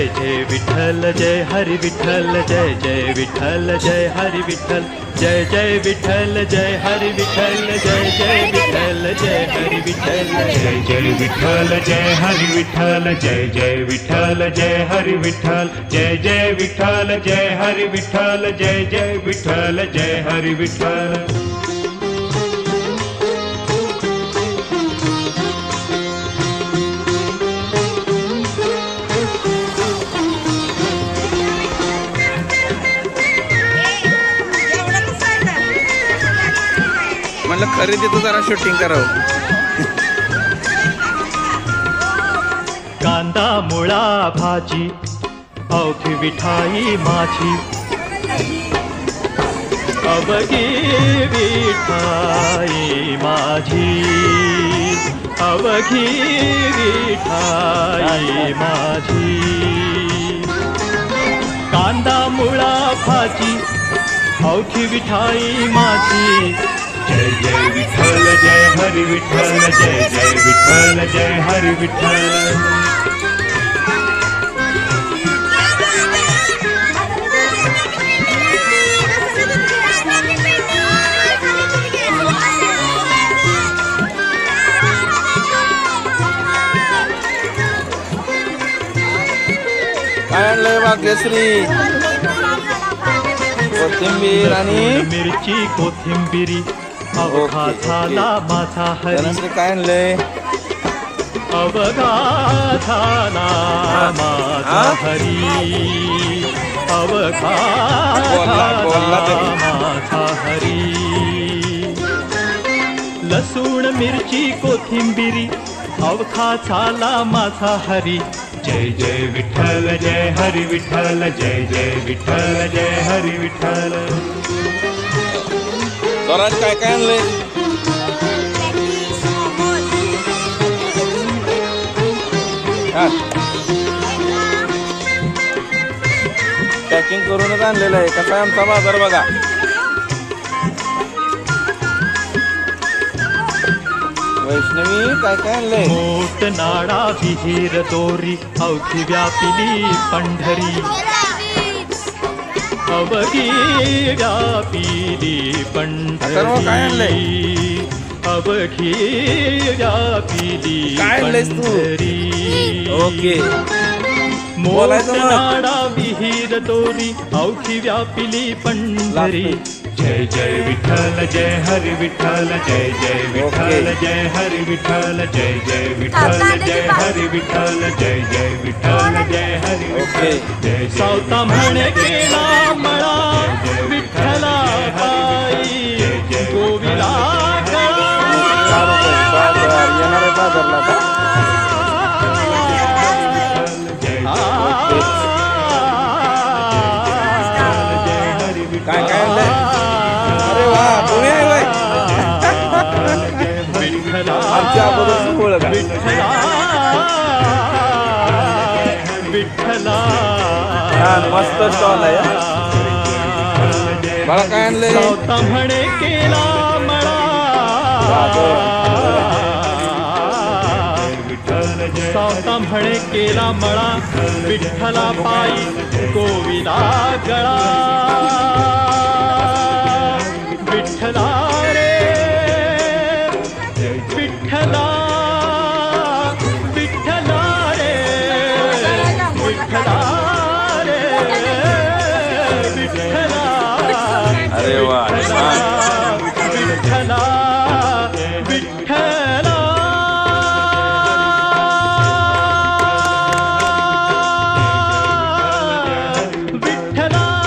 जय जय विठ्ठल जय हरी विठ्ठल जय जय विठ्ठल जय हरी विठ्ठल जय जय विठ्ठल जय हरी विठ्ठल जय जय विठ्ठल जय हरी विठ्ठल जय जय विठ्ठल जय हरी विठ्ठल जय जय विठ्ठल जय हरी विठ्ठल जय जय विठ्ठल जय हरी विठ्ठल जय जय विठ्ठल जय हरी विठ्ठल। खरेदी खरेदीचं जरा शूटिंग करावं. कांदा मुळा भाजी अवघी विठाई माझी अवघी विठाई माझी. अवघी विठाई माझी. कांदा मुळा भाजी अवघी विठाई माझी जय जय विठ्ठल जय हरी विठ्ठल जय जय विठ्ठल जय हरी आणलंय भाग्यश्री कोथिंबीर आणि? मिरची, कोथिंबिरी. अवघा. झाला माझा हरी. धनश्री काय आणलंय? अवघा झाला माझा? हरी. अवघा बोलला, बोलला झाला तरी. माझा हरी. लसूण मिरची कोथिंबिरी अवघा झाला माझा हरी. जय जय विठ्ठल जय हरी विठ्ठल जय जय विठ्ठल जय हरी विठ्ठल. स्वराज काय काय आणले पॅकिंग करूनच आणलेलं आहे. कसा आहे आमचा बाजार बघा. वैष्णवी काय काय आणलंय? मोठ नाडा विहीर दोरी अवघी व्यापिली पंढरी. अवघी व्यापिली? पंढरी अवघी व्यापिली? पंढरी ओके मग. नाडा विहीर दोरी अवघी व्यापिली पंढरी. जय जय विठ्ठल जय हरी विठ्ठल जय जय विठ्ठल. जय हरी विठ्ठल जय जय विठ्ठल जय हरी विठ्ठल जय जय विठ्ठल जय हरी. विठ्ठल जय जय सावता म्हणे केला मळा विठ्ठला गोविला येणार बाजारला आमच्या अगोदर ओळख. विठ्ठला. छान मस्त स्टॉल आहे हा. मला काय आणलंय? सावता म्हणे केला मळा. सावता म्हणे केला मळा. विठ्ठला पायी गोविला गळा.